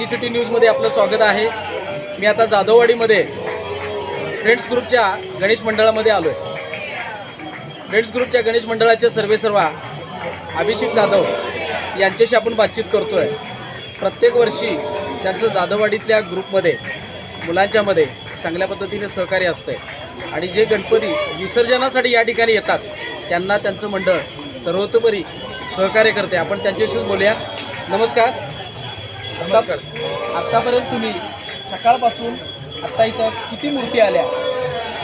E city न्यूजमध्ये आपलं स्वागत आहे. मी आता जाधववाडीमध्ये फ्रेंड्स ग्रुपच्या गणेश मंडळामध्ये आलो आहे फ्रेंड्स ग्रुपच्या गणेश मंडळाचे सर्वेसर्वा अभिषेक जाधव यांच्याशी आपण बातचीत करतो आहे प्रत्येक वर्षी त्यांचं जाधववाडीतल्या ग्रुपमध्ये मुलांच्यामध्ये चांगल्या पद्धतीने सहकार्य असतं आहे आणि जे गणपती विसर्जनासाठी या ठिकाणी येतात त्यांना त्यांचं मंडळ सर्वतोपरी सहकार्य करते आपण त्यांच्याशीच बोलूया. नमस्कार. नमस्कार. आत्तापर्यंत तुम्ही सकाळपासून आत्ता इथं किती मूर्ती आल्या?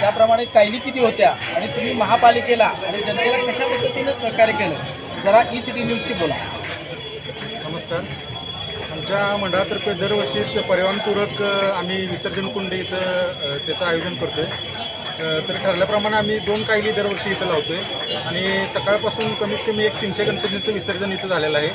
त्याप्रमाणे कायली किती होत्या? आणि तुम्ही महापालिकेला आणि जनतेला कशा पद्धतीनं सहकार्य केलं? जरा ई सिटी न्यूजशी बोला. नमस्कार. आमच्या मंडळातर्फे दरवर्षीच पर्यावरणपूरक आम्ही विसर्जन कुंड इथं त्याचं आयोजन करतो आहे तर ठरल्याप्रमाणे आम्ही दोन कायली दरवर्षी इथं लावतो आहे आणि सकाळपासून कमीत कमी एक तीनशे गणपतींचं विसर्जन इथं झालेलं आहे.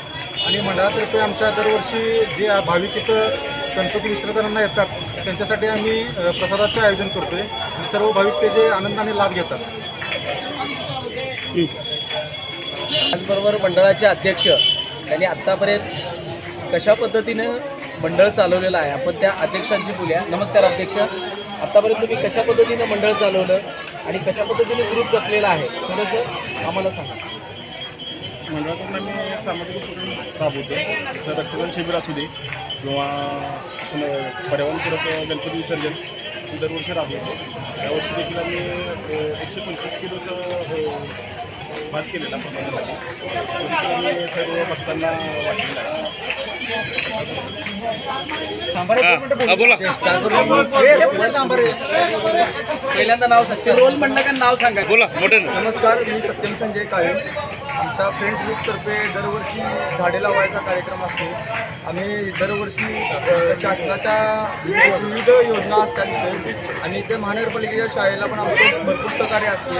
आणि मंडळातर्फे आमच्या दरवर्षी जे भाविक इथं गणपती विसर्जनांना येतात त्यांच्यासाठी आम्ही प्रसादाचं आयोजन करतो आहे आणि सर्व भाविक त्याचे आनंदाने लाभ घेतात. त्याचबरोबर मंडळाचे अध्यक्ष यांनी आत्तापर्यंत कशा पद्धतीनं मंडळ चालवलेलं आहे. आपण त्या अध्यक्षांची बोलूया. नमस्कार अध्यक्ष. आत्तापर्यंत तुम्ही कशा पद्धतीनं मंडळ चालवलं आणि कशा पद्धतीने ग्रुप जपलेला आहे? थोडंसं आम्हाला सांगा. मंडळाकडून आम्ही सामाजिक उपक्रम राबवतो तर रक्तदान शिबिर असू दे किंवा पर्यावरणपूरक गणपती विसर्जन दरवर्षी राबवतो यावर्षी देखील आम्ही एकशे पंचवीस किलोचं भात केलेला प्रसादासाठी आम्ही सर्व भक्तांना वाटलेला आहे पहिल्यांदा नाव सांगते रोल म्हणलं का नाव सांगा? बोला. मोठे नमस्कार मी सत्यम संजय काळे. आमच्या फ्रेंड्स ग्रुपतर्फे दरवर्षी झाडे लावायचा कार्यक्रम असतो. आम्ही दरवर्षी शासनाच्या विविध योजना असतात आणि ते महानगरपालिकेच्या शाळेला पण आमचं भरपूर सहकार्य असते.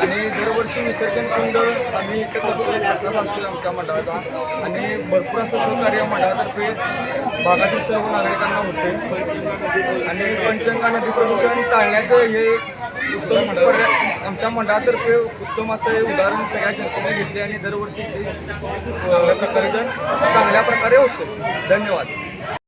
आणि दरवर्षी विसर्जन कुंड आम्ही इथे प्रसाद असतो आमच्या मंडळाचा. आणि भरपूर असं सहकार्य मंडळातर्फे भागातील सर्व नागरिकांना होते. आणि पंचंगा नदी प्रदूषण टाळण्याचं हे उत्तम पर्याय आमच्या मंडळातर्फे उत्तम असं हे उदाहरण सगळ्या जनतेने घेतले आणि दरवर्षी ते विसर्जन चांगल्या प्रकारे होतं. धन्यवाद.